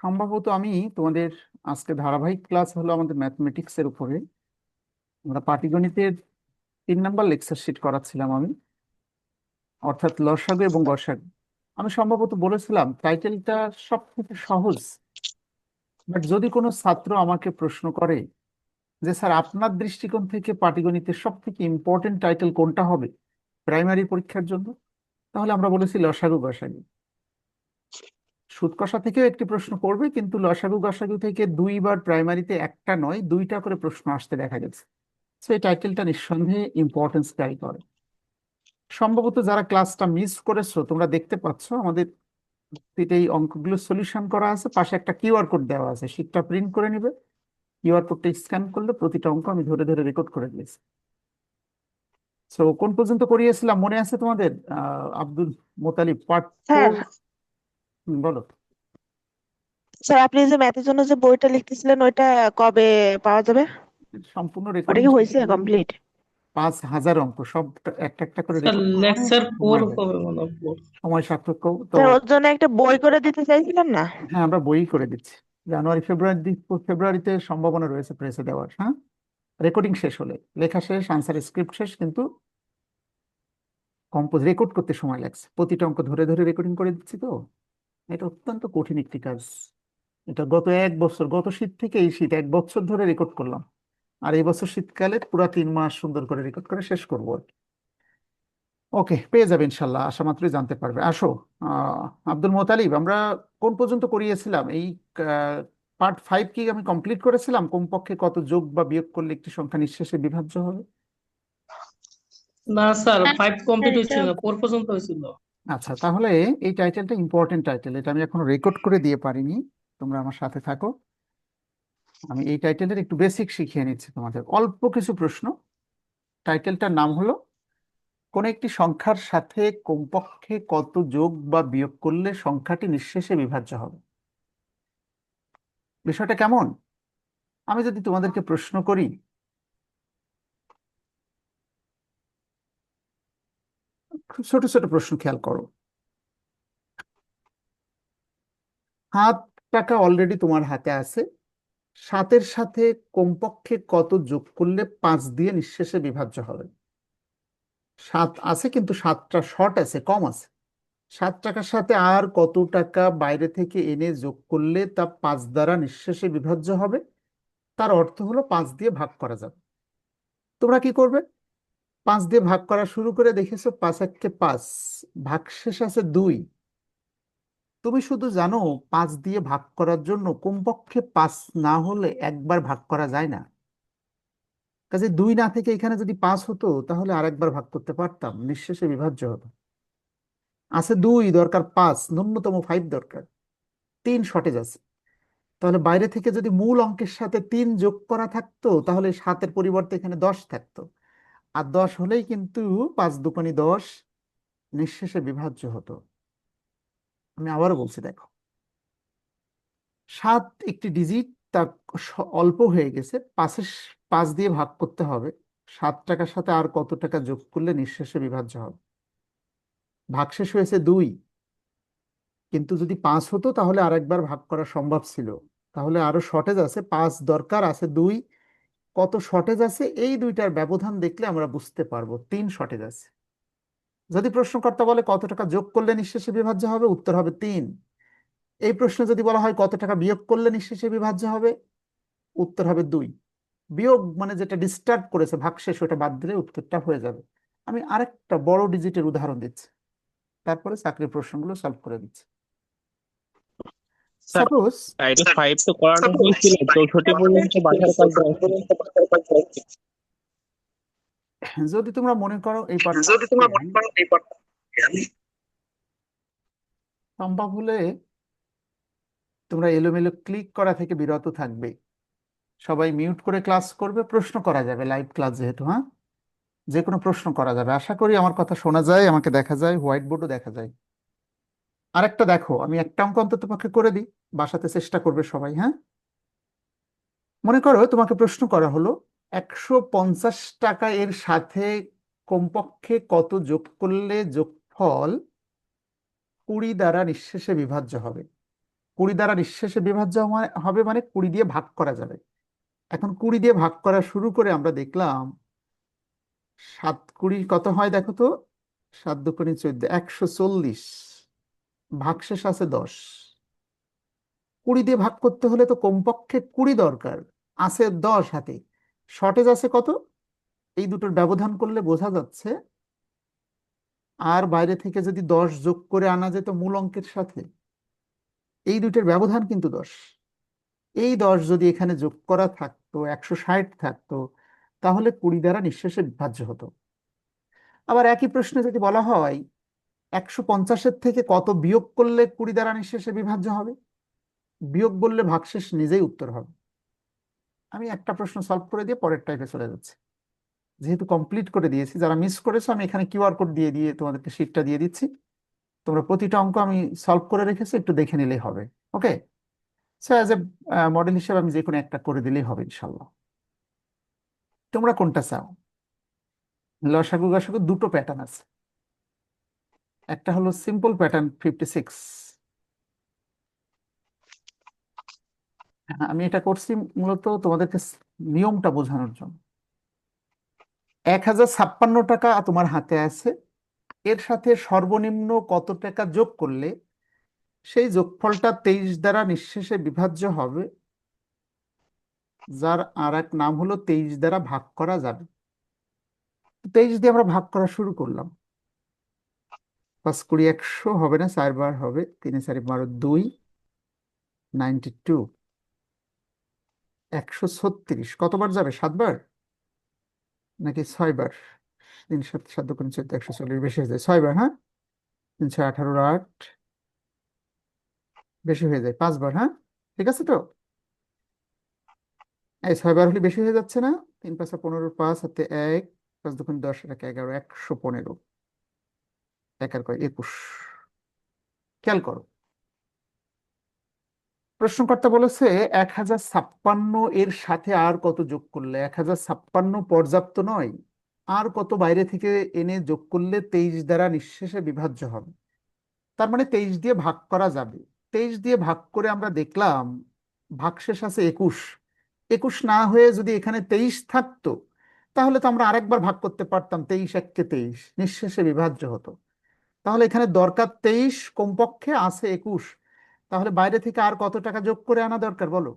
সম্ভবত আমি তোমাদের আজকে ধারাবাহিক ক্লাস হলো আমাদের ম্যাথমেটিক্স এর উপরে। আমরা পাটিগণিতের তিন নাম্বার লেকচার শিট করাচ্ছিলাম আমি। অর্থাৎ লসাগু এবং গসাগু। আমি সম্ভবত বলেছিলাম টাইটেলটা সব থেকে সহজ। বাট যদি কোনো ছাত্র আমাকে প্রশ্ন করে যে, স্যার, আপনার দৃষ্টিকোণ থেকে পাটিগণিতের সব থেকে ইম্পর্টেন্ট টাইটেল কোনটা হবে প্রাইমারি পরীক্ষার জন্য? তাহলে আমরা বলেছি লসাগু গসাগু সুদ কষা থেকেও একটি প্রশ্ন করবে কিন্তু লসাগু গসাগু থেকে দুইবার প্রাইমারিতে একটা নয় দুইটা করে প্রশ্ন আসতে দেখা গেছে। তো এই টাইটেলটা নিঃসন্দেহে ইম্পর্টেন্স ক্যারি করে। সম্ভবত যারা ক্লাসটা মিস করেছ তোমরা দেখতে পাচ্ছ আমাদের এই অঙ্কগুলো সলিউশন করা আছে পাশে একটা কিউআর কোড দেওয়া আছে শীটটা প্রিন্ট করে নিবে। কিউআর কোডটা স্ক্যান করলে প্রতিটা অঙ্ক আমি ধরে ধরে রেকর্ড করে দিয়েছি। তো কোন পর্যন্ত করিয়েছিলাম মনে আছে তোমাদের? আব্দুল মোতালিব পার্ট বলো। স্যার আপনি যে ম্যাথের জন্য যে বইটা লিখতেছিলেন ওইটা কবে পাওয়া যাবে? সম্পূর্ণ ওটা রেকর্ডিং কি হয়েছে? কমপ্লিট পাঁচ হাজার অঙ্ক সব একটা একটা করে স্যার রেকর্ড লেকচার ফোর সময় মনে সময় সাপেক্ষ তো স্যার ওর জন্য একটা বই করে দিতে চাইছিলাম না? হ্যাঁ আমরা বই করে দিচ্ছি। জানুয়ারি ফেব্রুয়ারি ফেব্রুয়ারিতে সম্ভাবনা রয়েছে প্রেসে দেওয়ার হ্যাঁ? রেকর্ডিং শেষ হলে লেখা শেষ আনসার স্ক্রিপ্ট শেষ কিন্তু কম্পোজ রেকর্ড করতে সময় লাগছে। প্রতিটা অঙ্ক ধরে ধরে রেকর্ডিং করে দিচ্ছি তো। এটা অত্যন্ত কঠিন একটি কাজ। এটা গত এক বছর গত শীত থেকে এই শীত এক বছর ধরে রেকর্ড করলাম। আর এই বছর শীতকালে পুরো তিন মাস সুন্দর করে রেকর্ড করে শেষ করব আর কি। ওকে পেয়ে যাবে ইনশাল্লাহ আসা মাত্রই জানতে পারবে। আসো আহ, আব্দুল মোতালিব আমরা কোন পর্যন্ত করিয়েছিলাম? এই পার্ট ফাইভ কি আমি কমপ্লিট করেছিলাম? কমপক্ষে কত যোগ বা বিয়োগ করলে একটি সংখ্যা নিঃশেষে বিভাজ্য হবে? না স্যার ফাইভ কমপ্লিট হয়েছিল ফোর পর্যন্ত হয়েছিল। আচ্ছা তাহলে এই টাইটেলটা ইম্পর্টেন্ট টাইটেল এটা আমি এখনও রেকর্ড করে দিয়ে পারিনি, তোমরা আমার সাথে থাকো। আমি এই টাইটেলের একটু বেসিক শিখিয়ে নিচ্ছি তোমাদের। অল্প কিছু প্রশ্ন। টাইটেলটার নাম হলো, কোন একটি সংখ্যার সাথে কমপক্ষে কত যোগ বা বিয়োগ করলে সংখ্যাটি নিঃশেষে বিভাজ্য হবে? বিষয়টা কেমন? আমি যদি তোমাদেরকে প্রশ্ন করি খুব ছোট ছোট প্রশ্ন খেয়াল করো। সাত টাকা অলরেডি তোমার হাতে আছে। সাতের সাথে কমপক্ষে কত যোগ করলে পাঁচ দিয়ে নিঃশেষে বিভাজ্য হবে? সাত আছে কিন্তু সাতটা শর্ট আছে, কম আছে। সাত টাকার সাথে আর কত টাকা বাইরে থেকে এনে যোগ করলে তা পাঁচ দ্বারা নিঃশেষে বিভাজ্য হবে? তার অর্থ হলো পাঁচ দিয়ে ভাগ করা যাবে। তোমরা কি করবে? পাঁচ দিয়ে ভাগ করা শুরু করে দেখেছ? পাঁচ এককে পাঁচ ভাগশেষ আছে দুই। তুমি শুধু জানো পাঁচ দিয়ে ভাগ করার জন্য কমপক্ষে পাঁচ না হলে একবার ভাগ করা যায় না। কাজে দুই না থেকে এখানে যদি পাঁচ হতো, তাহলে আরেকবার ভাগ করতে পারতাম, নিঃশেষে বিভাজ্য হতো। আছে দুই, দরকার পাঁচ, ন্যূনতম ফাইভ দরকার। তিন শর্টেজ আছে। তাহলে বাইরে থেকে যদি মূল অঙ্কের সাথে তিন যোগ করা থাকতো, তাহলে সাতের পরিবর্তে এখানে দশ থাকতো। আর দশ হলেই কিন্তু পাঁচ দুকোনি দশ নিঃশেষে বিভাজ্য হতো। আমি আবারও বলছি, দেখো। সাত একটি ডিজিট তা অল্প হয়ে গেছে পাঁচের স- পাঁচ দিয়ে ভাগ করতে হবে। সাত টাকার সাথে আর কত টাকা যোগ করলে নিঃশেষে বিভাজ্য হবে? ভাগশেষ হয়েছে দুই। কিন্তু যদি পাঁচ হতো তাহলে আরেকবার ভাগ করা সম্ভব ছিল। তাহলে আরও শর্টেজ আছে, পাঁচ দরকার আছে দুই। কত শর্টেজ আছে, এই দুইটার ব্যবধান দেখলে আমরা বুঝতে পারব, তিন শর্টেজ আছে। যদি প্রশ্নকর্তা বলে কত টাকা যোগ করলে নিঃশেষে বিভাজ্য হবে, উত্তর হবে তিন। এই প্রশ্নে যদি বলা হয় কত টাকা বিয়োগ করলে নিঃশেষে বিভাজ্য হবে, উত্তর হবে দুই। বিয়োগ মানে যেটা ডিস্টার্ব করেছে, ভাগশেষ, ওটা বাদ দিলে উত্তরটা হয়ে যাবে। আমি আরেকটা বড় ডিজিটের উদাহরণ দিচ্ছি। তারপরে চাকরির প্রশ্নগুলো সলভ করে দিচ্ছি। সাপোজ টাইটেল ফাইভ তো করানো হয়েছিল চৌষট্টি পর্যন্ত বাসার কাজ যদি তোমরা মনে করো এই যদি তোমরা মনে করো এই পাঠটা সম্ভব হলে তোমরা এলোমেলো ক্লিক করা থেকে বিরত থাকবে। সবাই মিউট করে ক্লাস করবে প্রশ্ন করা যাবে লাইভ ক্লাস যেহেতু হ্যাঁ? যে কোনো প্রশ্ন করা যাবে। আশা করি আমার কথা শোনা যায় আমাকে দেখা যায় হোয়াইট বোর্ডও দেখা যায়। আরেকটা দেখো, আমি একটা অঙ্ক অন্তত পক্ষে করে দিই, বাসাতে চেষ্টা করবে সবাই হ্যাঁ? মনে করো তোমাকে প্রশ্ন করা হলো, একশো পঞ্চাশ টাকা এর সাথে কমপক্ষে কত যোগ করলে যোগফল কুড়ি দ্বারা নিঃশেষে বিভাজ্য হবে? কুড়ি দ্বারা নিঃশেষে বিভাজ্য হবে মানে কুড়ি দিয়ে ভাগ করা যাবে। এখন কুড়ি দিয়ে ভাগ করা শুরু করে আমরা দেখলাম, সাত কুড়ি কত হয় দেখো তো? সাত দুগুণে চোদ্দ, একশো চল্লিশ। ভাগশেষ আছে দশ। কুড়ি দিয়ে ভাগ করতে হলে তো কমপক্ষে কুড়ি দরকার, আছে দশ হাতে। শর্টেজ আছে কত? এই দুটোর ব্যবধান করলে বোঝা যাচ্ছে, আর বাইরে থেকে যদি দশ যোগ করে আনা যেত মূল অঙ্কের সাথে, এই দুটোর ব্যবধান কিন্তু দশ। এই দশ যদি এখানে যোগ করা থাকতো, একশো ষাট থাকতো, তাহলে কুড়ি দ্বারা নিঃশেষে বিভাজ্য হতো। আবার একই প্রশ্নে যদি বলা হয় একশো পঞ্চাশের থেকে কত বিয়োগ করলে কুড়ি দ্বারা নিঃশেষে বিভাজ্য হবে? বিয়োগ বললে ভাগশেষ নিজেই উত্তর হবে। আমি একটা প্রশ্ন সলভ করে দিয়ে পরের টাইপে চলে যাচ্ছি। যেহেতু কমপ্লিট করে দিয়েছি, যারা মিস করেছ, আমি এখানে কিউআর কোড দিয়ে দিয়ে তোমাদেরকে শিটটা দিয়ে দিচ্ছি। তোমরা প্রতিটা অঙ্ক আমি সলভ করে রেখেছি, একটু দেখে নিলেই হবে। Okay so as a model হিসেবে আমি যে কোনো একটা করে দিলেই হবে ইনশাল্লাহ তোমরা কোনটা চাও? লসাগু গসাগু দুটো প্যাটার্ন আছে। একটা হলো সিম্পল প্যাটার্ন ফিফটি সিক্স আমি এটা করছি মূলত তোমাদেরকে নিয়মটা বোঝানোর জন্য। এক হাজার ছাপ্পান্ন টাকা তোমার হাতে আছে। এর সাথে সর্বনিম্ন কত টাকা যোগ করলে সেই যোগফলটা তেইশ দ্বারা নিঃশেষে বিভাজ্য হবে, যার আর এক নাম হলো তেইশ দ্বারা ভাগ করা যাবে। তেইশ দিয়ে আমরা ভাগ করা শুরু করলাম। পাঁচ কুড়ি একশো হবে না চারবার হবে, তিনে চারি বারো দুই, নাইনটি টু। একশো ছত্রিশ, কতবার যাবে? সাতবার? নাকি ছয়বার? তিন সাত সাত দুগুণ চোদ্দ, একশো চল্লিশ, বেশি হয়ে যায়। ছয়বার হ্যাঁ? তিনশো আঠারোর আট, বেশি হয়ে যায়। পাঁচবার হ্যাঁ? ঠিক আছে তো? এই ছয়বার হলে বেশি হয়ে যাচ্ছে না? তিন পাঁচা পনেরো, পাঁচ হাতে এক, পাঁচ দুগুণ দশ, এক, এগারো, একশো পনেরো। এক আর কয়, একুশ। খেয়াল করো। প্রশ্নকর্তা বলেছে, এক হাজার ছাপ্পান্ন এর সাথে আর কত যোগ করলে? এক হাজার ছাপ্পান্ন পর্যাপ্ত নয়। আর কত বাইরে থেকে এনে যোগ করলে তেইশ দ্বারা নিঃশেষে বিভাজ্য হবে? তার মানে তেইশ দিয়ে ভাগ করা যাবে। তেইশ দিয়ে ভাগ করে আমরা দেখলাম, ভাগশেষ আছে একুশ। একুশ না হয়ে যদি এখানে তেইশ থাকতো, তাহলে তো আমরা আরেকবার ভাগ করতে পারতাম, তেইশ এককে তেইশ। নিঃশেষে বিভাজ্য হতো। তাহলে এখানে দরকার তেইশ কমপক্ষে আছে একুশ। তাহলে বাইরে থেকে আর কত টাকা যোগ করে আনা দরকার বলো?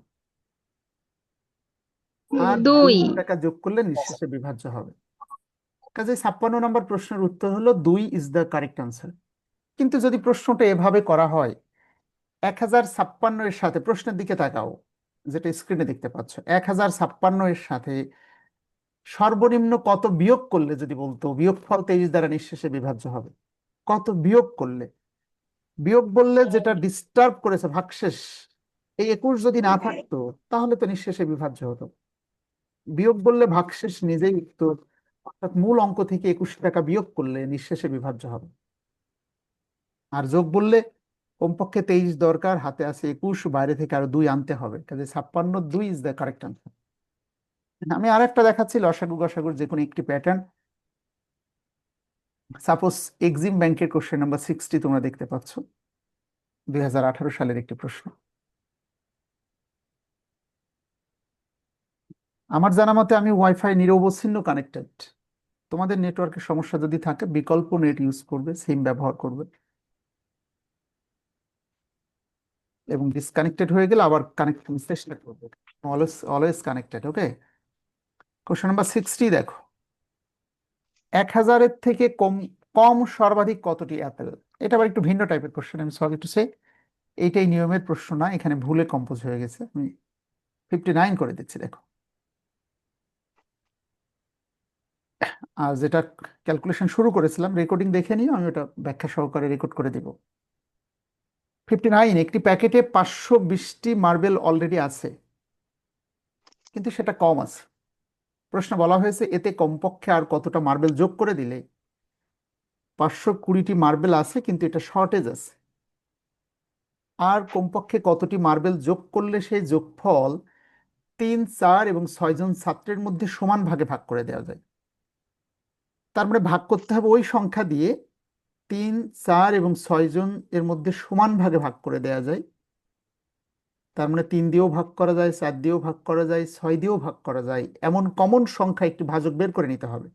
আর দুই। টাকা যোগ করলে নিঃশেষে বিভাজ্য হবে। কাজে ছাপ্পান্ন নম্বর প্রশ্নের উত্তর হলো দুই ইজ দ্য কারেক্ট আনসার কিন্তু যদি প্রশ্নটা এভাবে করা হয় এক হাজার ছাপ্পান্ন এর সাথে প্রশ্নের দিকে তাকাও যেটা স্ক্রিনে দেখতে পাচ্ছ এক হাজার ছাপ্পান্ন এর সাথে সর্বনিম্ন কত বিয়োগ করলে যদি বলতো বিয়োগফল তেইশ দ্বারা নিঃশেষে বিভাজ্য হবে। কত বিয়োগ করলে? বিয়োগ বললে যেটা ডিস্টার্ব করেছে ভাগশেষ এই একুশ যদি না থাকতো তাহলে তো নিঃশেষে বিভাজ্য হতো। বিয়োগ বললে ভাগশেষ নিজেই উত্তর অর্থাৎ মূল অঙ্ক থেকে একুশ টাকা বিয়োগ করলে নিঃশেষে বিভাজ্য হবে। আর যোগ বললে কমপক্ষে তেইশ দরকার হাতে আছে একুশ বাইরে থেকে আরও দুই আনতে হবে। কাজে ছাপ্পান্ন দুই ইজ দ্য কারেক্ট আনসার আমি আর একটা দেখাচ্ছি লসাগু গসাগুর যে কোনো একটি প্যাটার্ন সাপোজ এক্সিম ব্যাংকের কোশ্চেন নাম্বার সিক্সটি তোমরা দেখতে পাচ্ছ। দুই হাজার আঠারো সালের একটি প্রশ্ন। আমার জানা মতে আমি ওয়াইফাই নিরবচ্ছিন্ন কানেক্টেড তোমাদের নেটওয়ার্কের সমস্যা যদি থাকে, বিকল্প নেট ইউজ করবে সিম ব্যবহার করবে। এবং ডিসকানেক্টেড হয়ে গেলে আবার কানেক্ট চেষ্টা করবে। Always always connected okay question number sixty দেখো। এক হাজারের থেকে কম কম সর্বাধিক কতটি অ্যাপেল? এটা আবার একটু ভিন্ন টাইপের কোশ্চেন আমি সরি টু সে এইটাই নিয়মের প্রশ্ন না, এখানে ভুলে কম্পোজ হয়ে গেছে। আমি ফিফটি নাইন করে দিচ্ছি, দেখো। আর যেটা ক্যালকুলেশন শুরু করেছিলাম রেকর্ডিং দেখে নিয়ে আমি ওটা ব্যাখ্যা সহকারে রেকর্ড করে দিব। ফিফটি নাইন একটি প্যাকেটে পাঁচশো বিশটি মার্বেল অলরেডি আছে। কিন্তু সেটা কম আছে। প্রশ্ন বলা হয়েছে, এতে কমপক্ষে আর কতটা মার্বেল যোগ করে দিলে? পাঁচশো কুড়িটি মার্বেল আছে, কিন্তু এটা শর্টেজ আছে। আর কমপক্ষে কতটি মার্বেল যোগ করলে সেই যোগফল তিন, চার এবং ছয়জন ছাত্রের মধ্যে সমান ভাগে ভাগ করে দেওয়া যায়? তার মানে ভাগ করতে হবে ওই সংখ্যা দিয়ে তিন, চার এবং ছয়জন এর মধ্যে সমান ভাগে ভাগ করে দেওয়া যায়। তার মানে তিন দিয়েও ভাগ করা যায়, চার দিয়েও ভাগ করা যায়, ছয় দিয়েও ভাগ করা যায়। এমন কমন সংখ্যা একটি ভাজক বের করে নিতে হবে।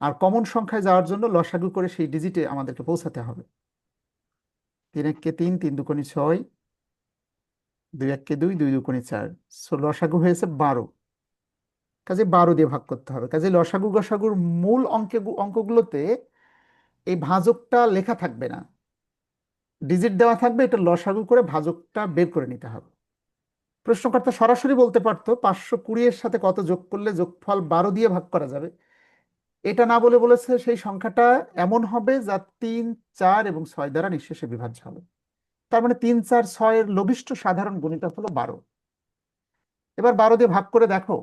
আর কমন সংখ্যায় যাওয়ার জন্য লসাগু করে সেই ডিজিটে আমাদেরকে পৌঁছাতে হবে। তিন এককে তিন তিন দুকোনি ছয়, দুই এককে দুই দুই দুকোনি চার। সো লসাগু হয়েছে বারো। কাজে বারো দিয়ে ভাগ করতে হবে। কাজে লসাগু গসাগুর মূল অঙ্কে অঙ্কগুলোতে এই ভাজকটা লেখা থাকবে না। ডিজিট দেওয়া থাকবে, এটা লসাগু করে ভাজকটা বের করে নিতে হবে। প্রশ্নকর্তা সরাসরি বলতে পারতো, পাঁচশো কুড়ি এর সাথে কত যোগ করলে যোগফল বারো দিয়ে ভাগ করা যাবে? এটা না বলে বলেছে, সেই সংখ্যাটা এমন হবে যা তিন, চার এবং ছয় দ্বারা নিঃশেষে বিভাজ্য হবে। তার মানে তিন, চার ছয়ের লঘিষ্ঠ সাধারণ গুণিতক হলো বারো। এবার বারো দিয়ে ভাগ করে দেখো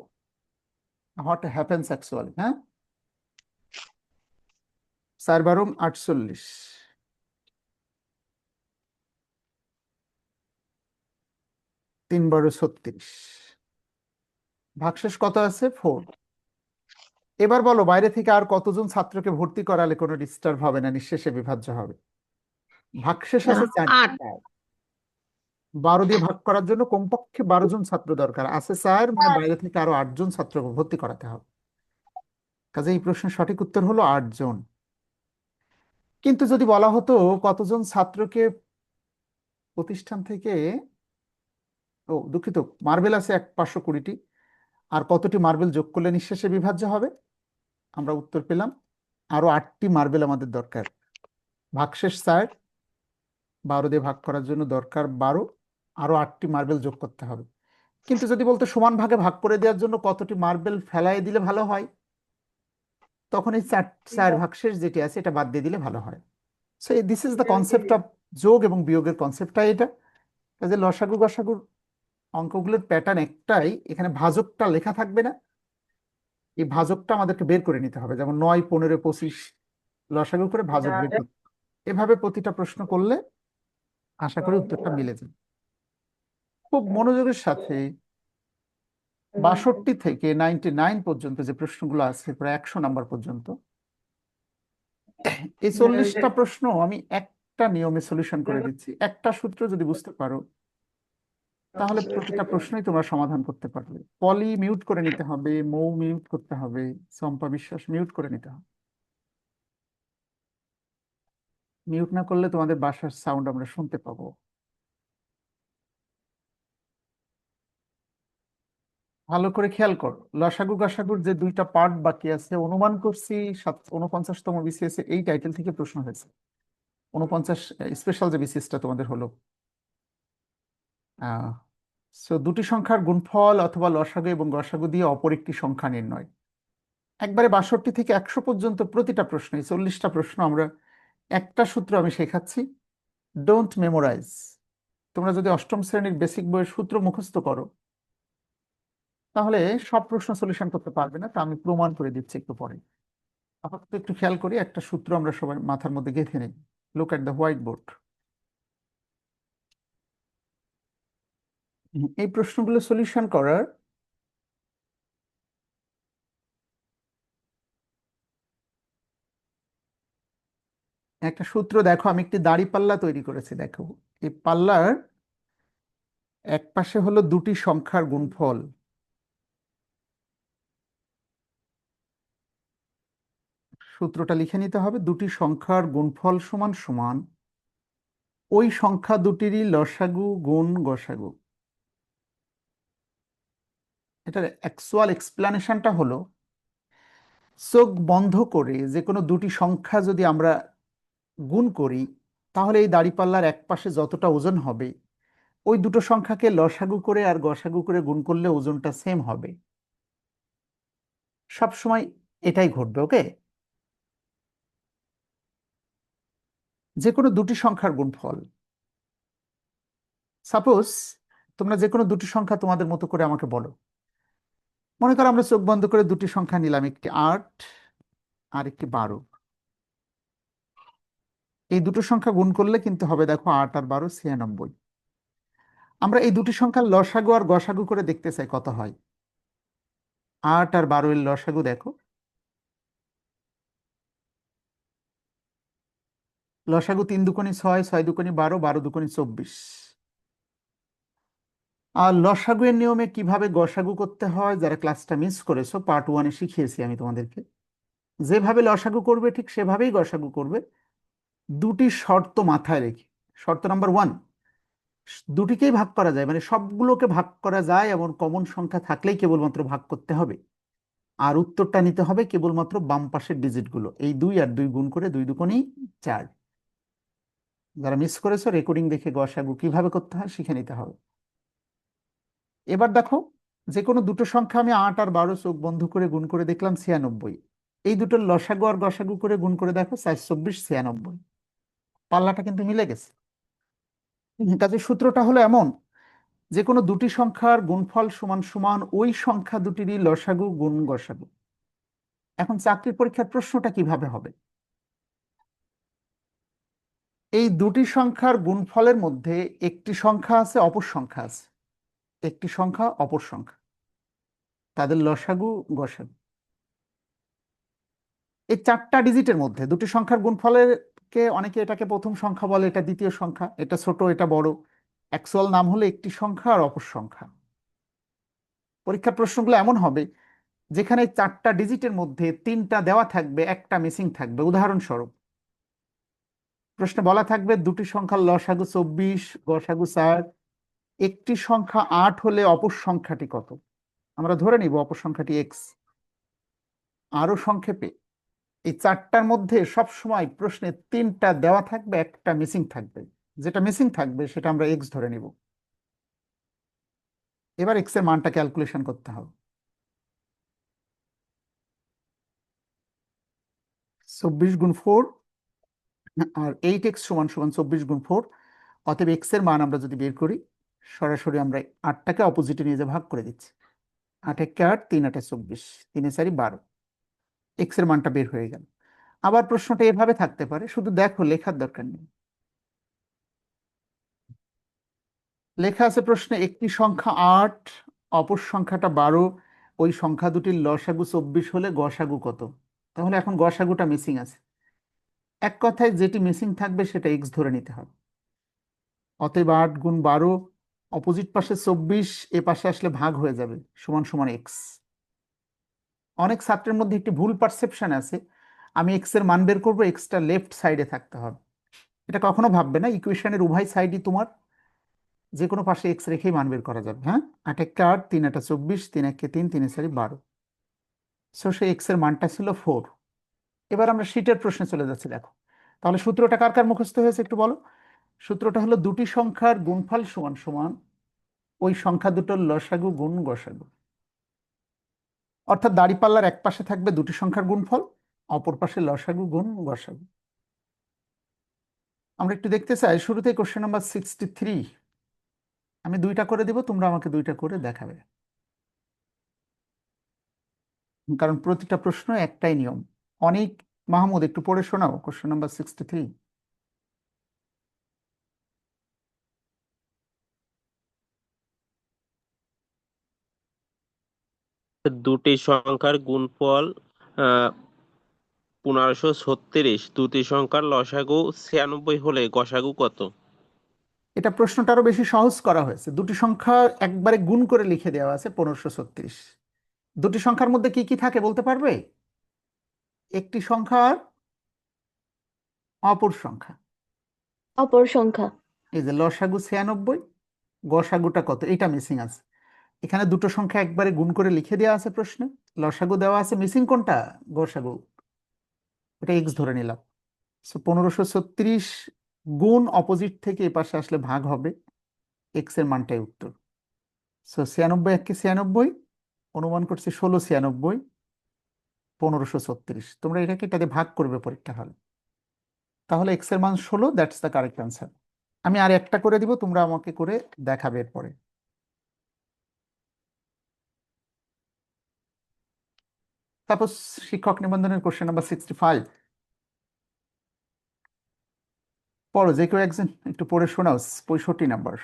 হোয়াট হ্যাপেন্স অ্যাকচুয়ালি হ্যাঁ? চার বারো, আটচল্লিশ। তিন বারো ছত্রিশ। ভাগশেষ কত আছে? ফোর এবার বলো বাইরে থেকে আর কতজন ছাত্রকে ভর্তি করালে কোনো ডিস্টার্ব হবে না নিঃশেষে বিভাজ্য হবে? ভাগশেষ আছে। চারটা। বারো দিয়ে ভাগ করার জন্য কমপক্ষে বারো জন ছাত্র দরকার। আছে স্যার মানে বাইরে থেকে আরও আটজন ছাত্রকে ভর্তি করাতে হবে। কাজে এই প্রশ্নের সঠিক উত্তর হলো আটজন। কিন্তু যদি বলা হতো কতজন ছাত্রকে প্রতিষ্ঠান থেকে ও দুঃখিত মার্বেল আছে এক পাঁচশো কুড়িটি। আর কতটি মার্বেল যোগ করলে নিঃশেষে বিভাজ্য হবে? আমরা উত্তর পেলাম, আরও আটটি মার্বেল আমাদের দরকার। ভাগশেষ স্যার, বারো দিয়ে ভাগ করার জন্য দরকার বারো, আরও আটটি মার্বেল যোগ করতে হবে। কিন্তু যদি বলতো সমান ভাগে ভাগ করে দেওয়ার জন্য কতটি মার্বেল ফেলায় দিলে ভালো হয়? তখন এই চার ভাগশেষ যেটি আছে, এটা বাদ দিয়ে দিলে ভালো হয়। So this is the concept of যোগ এবং বিয়োগের কনসেপ্টটা এটা। কাজে লসাগু গসাগুর অঙ্কগুলোর প্যাটার্ন একটাই, এখানে ভাজকটা লেখা থাকবে না। এই ভাজকটা আমাদেরকে বের করে নিতে হবে, যেমন নয়, পনেরো, পঁচিশ লসাগু করে ভাজক বের করতে এভাবে প্রতিটা প্রশ্ন করলে আশা করি উত্তরটা মিলে যাবে। খুব মনোযোগের সাথে বাষট্টি থেকে নাইনটি নাইন পর্যন্ত যে প্রশ্নগুলো আছে, প্রায় একশো নাম্বার পর্যন্ত, এই চল্লিশটা প্রশ্ন আমি একটা নিয়মে সলিউশন করে দিচ্ছি। একটা সূত্র যদি বুঝতে পারো তাহলে প্রতিটা প্রশ্নই তোমরা সমাধান করতে পারবে। পলি মিউট করে নিতে হবে মৌ মিউট করতে হবে চম্পা বিশ্বাস মিউট করে নিতে হবে। মিউট না করলে তোমাদের বাসার সাউন্ড আমরা শুনতে পাবো। ভালো করে খেয়াল করো লসাগু গসাগুর যে দুইটা পার্ট বাকি আছে অনুমান করছি সাত উনপঞ্চাশতম বিসিএস এই টাইটেল থেকে প্রশ্ন হয়েছে। উনপঞ্চাশ স্পেশাল যে বিসিএসটা তোমাদের হলো সো দুটি সংখ্যার গুণফল অথবা লসাগু এবং গসাগু দিয়ে অপর একটি সংখ্যা নির্ণয়। একবারে বাষট্টি থেকে একশো পর্যন্ত প্রতিটা প্রশ্ন, এই চল্লিশটা প্রশ্ন আমরা, একটা সূত্র আমি শেখাচ্ছি ডোন্ট মেমোরাইজ তোমরা যদি অষ্টম শ্রেণির বেসিক বইয়ের সূত্র মুখস্থ করো, তাহলে সব প্রশ্ন সলিউশন করতে পারবে না, তা আমি প্রমাণ করে দিচ্ছি একটু পরে। আপাতত একটু খেয়াল করি, একটা সূত্র আমরা সবাই মাথার মধ্যে গেঁথে নিই। Look at the white board এই প্রশ্নগুলো সলিউশন করার একটা সূত্র দেখো, আমি একটি দাড়ি পাল্লা তৈরি করেছি, দেখো। এই পাল্লার এক পাশে হলো দুটি সংখ্যার গুণফল। সূত্রটা লিখে নিতে হবে, দুটি সংখ্যার গুণফল সমান সমান, ওই সংখ্যা দুটিরই লসাগু গুণ গসাগু। এটার অ্যাকচুয়াল এক্সপ্লানেশনটা হলো, চোখ বন্ধ করে যে কোনো দুটি সংখ্যা যদি আমরা গুণ করি, তাহলে এই দাড়িপাল্লার এক পাশে যতটা ওজন হবে, ওই দুটো সংখ্যাকে লসাগু করে আর গসাগু করে গুণ করলে ওজনটা সেম হবে। সব সময় এটাই ঘটবে ওকে যে কোনো দুটি সংখ্যার গুণফল। সাপোজ তোমরা যে কোনো দুটি সংখ্যা তোমাদের মতো করে আমাকে বলো। মনে করো আমরা চোখ বন্ধ করে দুটি সংখ্যা নিলাম, একটি আট আর একটি বারো। এই দুটো সংখ্যা গুণ করলে কিন্তু হবে দেখো আট আর বারো ছিয়ানব্বই। আমরা এই দুটি সংখ্যার লসাগু আর গসাগু করে দেখতে চাই কত হয়। আট আর বারো এর লসাগু দেখো। লসাগু তিন দুকোনি ছয় ছয় দুকোনি বারো বারো দুকোনি চব্বিশ। আর লসাগুয়ের নিয়মে কীভাবে গসাগু করতে হয় যারা ক্লাসটা মিস করেছ পার্ট ওয়ানে শিখিয়েছি আমি তোমাদেরকে। যেভাবে লসাগু করবে, ঠিক সেভাবেই গসাগু করবে। দুটি শর্ত মাথায় রেখে, শর্ত নাম্বার ওয়ান দুটিকেই ভাগ করা যায় মানে সবগুলোকে ভাগ করা যায়, এমন কমন সংখ্যা থাকলেই কেবলমাত্র ভাগ করতে হবে। আর উত্তরটা নিতে হবে কেবলমাত্র বাম পাশের ডিজিটগুলো এই দুই আর দুই গুণ করে দুই দুকোনেই চার। যারা মিস করেছ রেকর্ডিং দেখে গসাগু কীভাবে করতে হয়, শিখে নিতে হবে। এবার দেখো যে কোনো দুটো সংখ্যা আমি আট আর বারো চোখ বন্ধ করে গুণ করে দেখলাম ছিয়ানব্বই। এই দুটোর লসাগু আর গসাগু করে গুণ করে দেখো চার চব্বিশ ছিয়ানব্বই। পাল্লাটা কিন্তু মিলে গেছে। কাজে সূত্রটা হলো এমন যে কোনো দুটি সংখ্যার গুণফল সমান সমান ওই সংখ্যা দুটিরই লসাগু, গুণ, গসাগু। এখন চাকরির পরীক্ষার প্রশ্নটা কীভাবে হবে? এই দুটি সংখ্যার গুণফলের মধ্যে একটি সংখ্যা আছে, অপর সংখ্যা আছে। একটি সংখ্যা, অপর সংখ্যা। তাদের লসাগু, গসাগু। এই চারটা ডিজিটের মধ্যে দুটি সংখ্যার গুণফলের কে অনেকে এটাকে প্রথম সংখ্যা বলে, এটা দ্বিতীয় সংখ্যা, এটা ছোট, এটা বড়। অ্যাকচুয়াল নাম হলো একটি সংখ্যা আর অপর সংখ্যা। পরীক্ষার প্রশ্নগুলো এমন হবে, যেখানে চারটা ডিজিটের মধ্যে তিনটা দেওয়া থাকবে, একটা মিসিং থাকবে। উদাহরণস্বরূপ, প্রশ্নে বলা থাকবে দুটি সংখ্যার লসাগু চব্বিশ, গসাগু চার একটি সংখ্যা আট হলে অপর সংখ্যাটি কত? আমরা ধরে নিব অপর সংখ্যাটি এক্স আরও সংক্ষেপে, এই চারটার মধ্যে সব সময় প্রশ্নে তিনটা দেওয়া থাকবে, একটা মিসিং থাকবে। যেটা মিসিং থাকবে, সেটা আমরা এক্স ধরে নিব। এবার এক্সের মানটা ক্যালকুলেশন করতে হবে। চব্বিশ গুণ ফোর আর এইট এক্স সমান সমান চব্বিশ গুণ ফোর অতএব এক্সের মান আমরা যদি বের করি সরাসরি আমরা আটটাকে অপোজিটে নিয়ে যে ভাগ করে দিচ্ছি। আট একে আট তিন আটে চব্বিশ, তিনে চারি বারো। এক্সের মানটা বের হয়ে গেল। আবার প্রশ্নটা এভাবে থাকতে পারে, শুধু দেখো লেখার দরকার নেই। লেখা আছে প্রশ্নে একটি সংখ্যা আট, অপর সংখ্যাটা বারো, ওই সংখ্যা দুটির লসাগু চব্বিশ হলে গসাগু কত? তাহলে এখন গসাগুটা মিসিং আছে। এক কথায় যেটি মিসিং থাকবে সেটা এক্স ধরে নিতে হবে। অতএব আট গুণ বারো অপোজিট পাশে চব্বিশ, এ পাশে আসলে ভাগ হয়ে যাবে, সমান সমান এক্স অনেক ছাত্রের মধ্যে একটি ভুল পারসেপশন আছে, আমি এক্সের মান বের করব এক্সটা লেফট সাইডে থাকতে হবে। এটা কখনো ভাববে না ইকুয়েশনের উভয় সাইডই তোমার যে কোনো পাশে এক্স রেখেই মান বের করা যাবে হ্যাঁ? আট একে আট, তিন একটা চব্বিশ, তিন একে তিন, তিনে চারি বারো। সো সেই এক্সের মানটা ছিল ফোর এবার আমরা শীটের প্রশ্নে চলে যাচ্ছি, দেখো। তাহলে সূত্রটা কার কার মুখস্থ হয়েছে একটু বলো? সূত্রটা হলো দুটি সংখ্যার গুণফল সমান সমান, ওই সংখ্যা দুটোর লসাগু গুণ গসাগু। অর্থাৎ দাঁড়িপাল্লার এক পাশে থাকবে দুটি সংখ্যার গুণফল, অপর পাশে লসাগু গুণ গসাগু। আমরা একটু দেখতে চাই, শুরুতেই কোশ্চেন নাম্বার সিক্সটি থ্রি আমি দুইটা করে দিব, তোমরা আমাকে দুইটা করে দেখাবে। কারণ প্রতিটা প্রশ্ন একটাই নিয়ম। অনেক মাহমুদ, একটু পড়ে শোনাও কোশ্চেন নাম্বার সিক্সটি থ্রি দুটি সংখ্যার গুণফল পনেরোশো ছত্রিশ। দুটি সংখ্যার লসাগু ছিয়ানব্বই হলে গসাগু কত? এটা প্রশ্নটা আরও বেশি সহজ করা হয়েছে। দুটি সংখ্যা একবারে গুণ করে লিখে দেওয়া আছে পনেরোশো ছত্রিশ। দুটি সংখ্যার মধ্যে কি কি থাকে বলতে পারবে? একটি সংখ্যার অপর সংখ্যা। অপর সংখ্যা। এই যে লসাগু ছিয়ানব্বই গসাগুটা কত? এটা মিসিং আছে। এখানে দুটো সংখ্যা একবারে গুণ করে লিখে দেওয়া আছে প্রশ্নে। লসাগু দেওয়া আছে মিসিং কোনটা? গসাগু। এটা এক্স ধরে নিলাম। সো পনেরোশো ছত্রিশ গুণ অপোজিট থেকে এ পাশে আসলে ভাগ হবে। এক্সের মানটাই উত্তর। সো ছিয়ানব্বই একে ছিয়ানব্বই, অনুমান করছি ষোলো ছিয়ানব্বই, পনেরোশো ছত্রিশ। তোমরা এটাকে এটাতে ভাগ করবে পরীক্ষা হলে। তাহলে এক্সের মান ষোলো দ্যাটস দ্য কারেক্ট আনসার আমি আর একটা করে দিব, তোমরা আমাকে করে দেখাবে এরপরে। তারপর শিক্ষক নিবন্ধনের কোশ্চেন নাম্বার সিক্সটি ফাইভ পড়ো যে কেউ একজন একটু পড়ে শোনাও পঁয়ষট্টি নাম্বার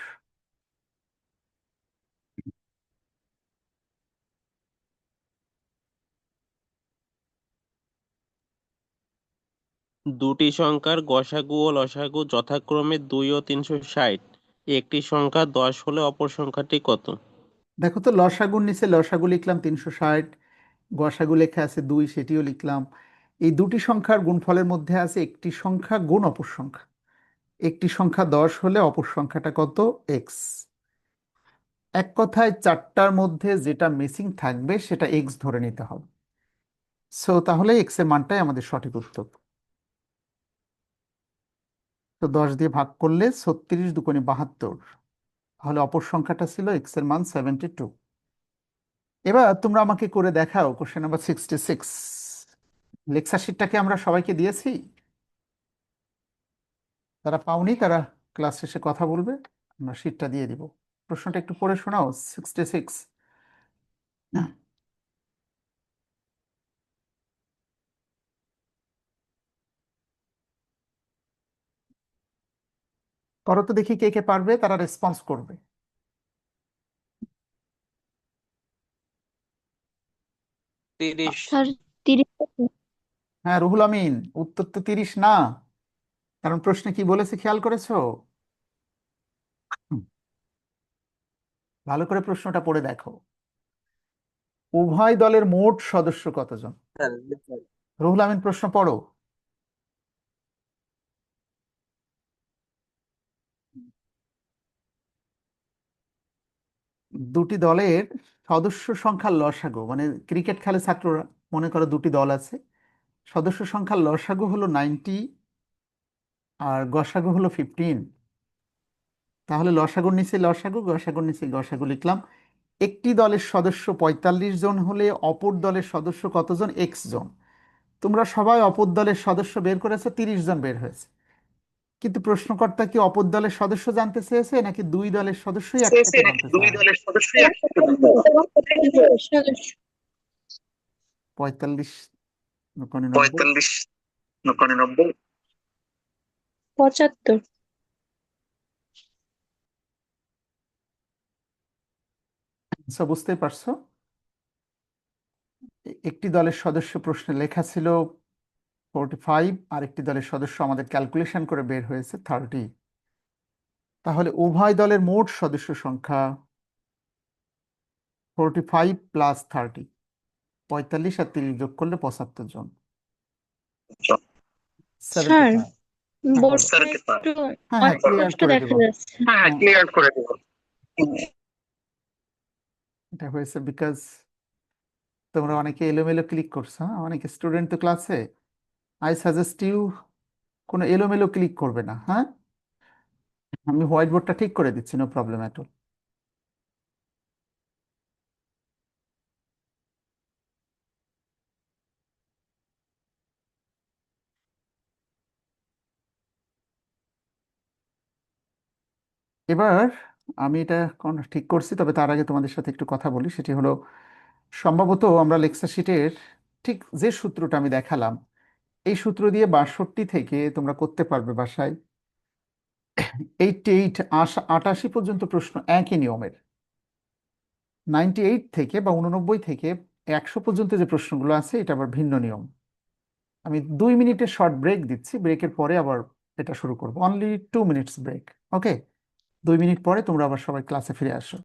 দুটি সংখ্যার গসাগু ও লসাগু যথাক্রমে দুই ও তিনশো ষাট। একটি সংখ্যা দশ হলে অপর সংখ্যাটি কত? দেখো তো লসাগুর নিচে লসাগু লিখলাম তিনশো ষাট গসাগু লেখা আছে, দুই সেটিও লিখলাম। এই দুটি সংখ্যার গুণফলের মধ্যে আছে একটি সংখ্যা গুণ অপর সংখ্যা। একটি সংখ্যা দশ হলে অপর সংখ্যাটা কত? এক্স। এক কথায় চারটার মধ্যে যেটা মিসিং থাকবে, সেটা এক্স ধরে নিতে হবে। সো তাহলে এক্সের মানটাই আমাদের সঠিক উত্তর। তো দশ দিয়ে ভাগ করলে ছত্রিশ দুকোনি বাহাত্তর। তাহলে অপর সংখ্যাটা ছিল এক্সের মান সেভেন্টি টু এবার তোমরা আমাকে করে দেখাও question number sixty six lecture শিটটাকে আমরা সবাইকে দিয়েছি? তারা পাওনি, তারা ক্লাস শেষে কথা বলবে, আমরা শিটটা দিয়ে দিব। প্রশ্নটা একটু পড়ে শোনাও সিক্সটি সিক্স করো তো দেখি কে কে পারবে, তারা রেসপন্স করবে। তিরিশ। হ্যাঁ রুহুল আমিন উত্তর তো তিরিশ না। কারণ প্রশ্নে কি বলেছে খেয়াল করেছ? ভালো করে প্রশ্নটা পড়ে দেখো। উভয় দলের মোট সদস্য কতজন? রুহুল আমিন প্রশ্ন পড়ো। দুটি দলের সদস্য সংখ্যার লসাগু মানে ক্রিকেট খেলে ছাত্ররা, মনে করো দুটি দল আছে, সদস্য সংখ্যার লসাগু হলো নাইনটি আর গসাগু হলো ফিফটিন। তাহলে লসাগুর নিচে লসাগু, গসাগুর নিচে গসাগু লিখলাম। একটি দলের সদস্য পঁয়তাল্লিশ জন হলে অপর দলের সদস্য কতজন? এক্স জন। তোমরা সবাই অপর দলের সদস্য বের করেছ, তিরিশ জন বের হয়েছে। কিন্তু প্রশ্নকর্তা কি অপর দলের সদস্য জানতে চেয়েছে নাকি দুই দলের সদস্যই একসাথে জানতে দুই চায়? দলের সদস্যই একসাথে জানতে পঁয়তাল্লিশ নব্বই পঁয়তাল্লিশ নব্বই নব্বই পঁচাত্তর। আচ্ছা বুঝতেই পারছ? একটি দলের সদস্য প্রশ্নে লেখা ছিল ফোরটি ফাইভ আর একটি দলের সদস্য আমাদের ক্যালকুলেশন করে বের হয়েছে থার্টি। তাহলে উভয় দলের মোট সদস্য সংখ্যা ফোরটি ফাইভ প্লাস থার্টি। পঁয়তাল্লিশ আর তিরিশ যোগ করলে পঁচাত্তর জন। হ্যাঁ হ্যাঁ হ্যাঁ ক্লিয়ার করে দেবো। এটা হয়েছে বিকজ তোমরা অনেকে এলোমেলো ক্লিক করছ অনেকে স্টুডেন্ট তো ক্লাসে আই সাজেস্ট ইউ কোনো এলোমেলো ক্লিক করবে না হ্যাঁ? আমি হোয়াইট বোর্ডটা ঠিক করে দিচ্ছি নো প্রবলেম অ্যাট অল এবার আমি এটা ঠিক করছি, তবে তার আগে তোমাদের সাথে একটু কথা বলি, সেটি হলো, সম্ভবত আমরা লেকচার শিটের ঠিক যে সূত্রটা আমি দেখালাম এই সূত্র দিয়ে বাষট্টি থেকে তোমরা করতে পারবে বাসায়। এইটটি এইট আটাশি পর্যন্ত প্রশ্ন একই নিয়মের। নাইনটি এইট থেকে বা উননব্বই থেকে একশো পর্যন্ত যে প্রশ্নগুলো আছে, এটা আবার ভিন্ন নিয়ম। আমি দুই মিনিটের শর্ট ব্রেক দিচ্ছি ব্রেকের পরে আবার এটা শুরু করব। Only two minutes break okay দুই মিনিট পরে তোমরা আবার সবাই ক্লাসে ফিরে আসো।